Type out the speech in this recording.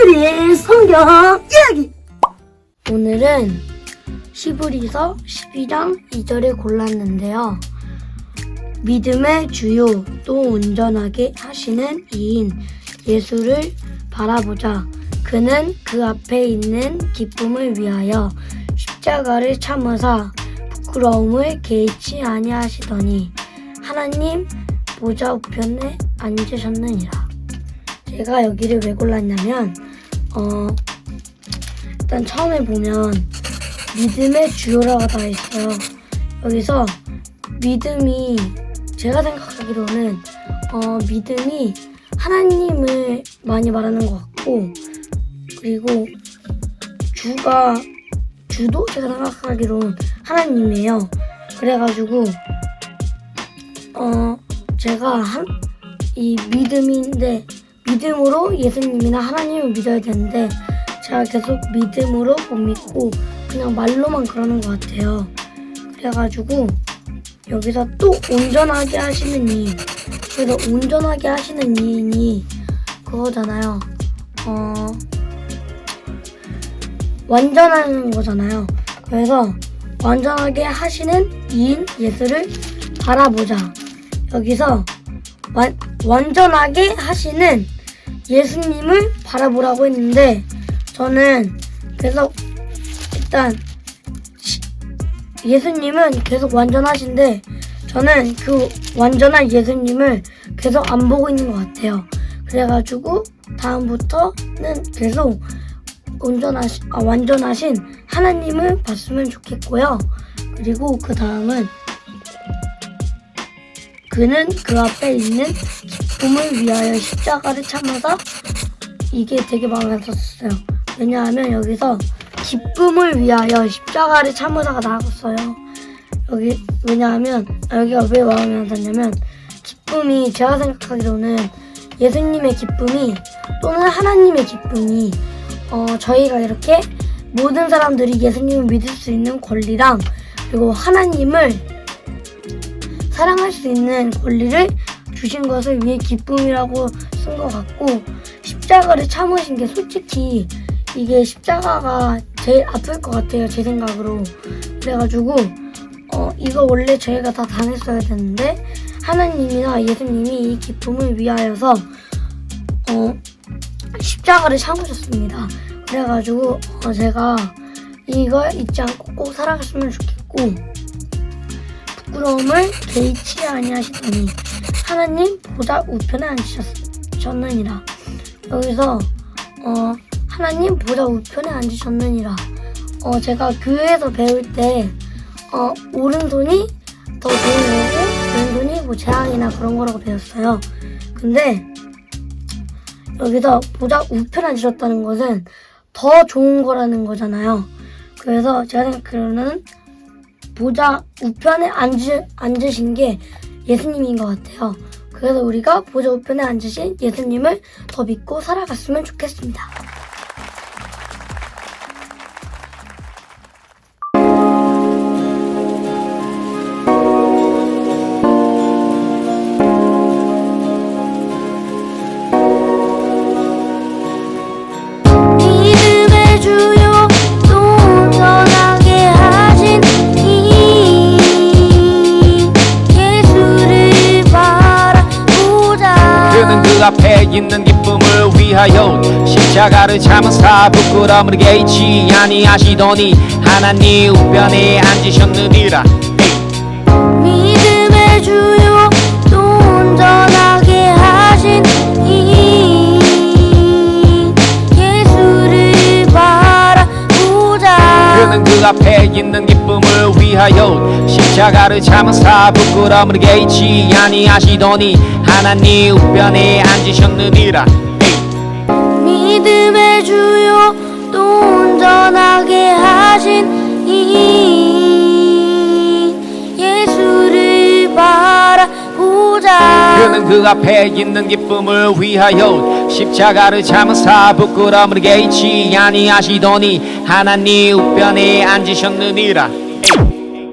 오늘의 성경 이야기 오늘은 시브리서 12장 2절을 골랐는데요. 믿음의 주요 또 온전하게 하시는 이인 예수를 바라보자. 그는 그 앞에 있는 기쁨을 위하여 십자가를 참으사 부끄러움을 개의치 아니하시더니 하나님 보좌 우편에 앉으셨느니라. 제가 여기를 왜 골랐냐면 어 일단 처음에 보면 믿음의 주요라고 다 있어요. 여기서 믿음이 제가 생각하기로는 어, 믿음이 하나님을 많이 말하는 것 같고 그리고 주가 주도 제가 생각하기로는 하나님이에요. 그래가지고 어 제가 한 이 믿음인데 믿음으로 예수님이나 하나님을 믿어야 되는데 제가 계속 믿음으로 못 믿고 그냥 말로만 그러는 것 같아요. 그래가지고 여기서 또 온전하게 하시는 이 그래서 온전하게 하시는 이인이 그거잖아요. 어 완전하는 거잖아요. 그래서 완전하게 하시는 이인 예수를 바라보자. 여기서 완, 완전하게 하시는 예수님을 바라보라고 했는데 저는 계속 일단 시- 예수님은 계속 완전하신데 저는 그 완전한 예수님을 계속 안 보고 있는 것 같아요. 그래가지고 다음부터는 계속 온전하시, 아, 완전하신 하나님을 봤으면 좋겠고요. 그리고 그 다음은 그는 그 앞에 있는 기쁨을 위하여 십자가를 참아서 이게 되게 마음에 들었어요. 왜냐하면 여기서 기쁨을 위하여 십자가를 참으사가 나왔어요. 여기 왜냐하면 아, 여기가 왜 마음에 안 들냐면 기쁨이 제가 생각하기로는 예수님의 기쁨이 또는 하나님의 기쁨이 어, 저희가 이렇게 모든 사람들이 예수님을 믿을 수 있는 권리랑 그리고 하나님을 사랑할 수 있는 권리를 주신 것을 위해 기쁨이라고 쓴 것 같고 십자가를 참으신 게 솔직히 이게 십자가가 제일 아플 것 같아요 제 생각으로. 그래가지고 어 이거 원래 저희가 다 당했어야 되는데 하나님이나 예수님이 이 기쁨을 위하여서 어 십자가를 참으셨습니다. 그래가지고 어 제가 이걸 잊지 않고 꼭 살아갔으면 좋겠고 부끄러움을 개의치 아니하시더니 하나님 보다 우편에 앉으셨느니라. 여기서 어 하나님 보다 우편에 앉으셨느니라. 어 제가 교회에서 배울 때 어, 오른손이 더 좋은 거고 왼손이 뭐 재앙이나 그런 거라고 배웠어요. 근데 여기서 보다 우편에 앉으셨다는 것은 더 좋은 거라는 거잖아요. 그래서 제가 생각하기로는 보좌 우편에 앉으, 앉으신 게 예수님인 것 같아요. 그래서 우리가 보좌 우편에 앉으신 예수님을 더 믿고 살아갔으면 좋겠습니다. 그 앞에 있는 기쁨을 위하여 십자가를 참으사 부끄러움을 개의치 아니하시더니 하나님 우편에 앉으셨느니라. 믿음의 주요 또 온전하게 하신 이 예수를 바라보자. 그는 그 앞에 있는 기쁨을 위하여 십자가를 참으사 부끄러움을 개의치 아니하시더니 하나님 우편에 앉으셨느니라. 믿음의 주요 또 온전하게 하신 이 예수를 바라보자. 그는 그 앞에 있는 기쁨을 위하여 십자가를 참으사 부끄러움을 개의치 아니하시더니 하나님 우편에 앉으셨느니라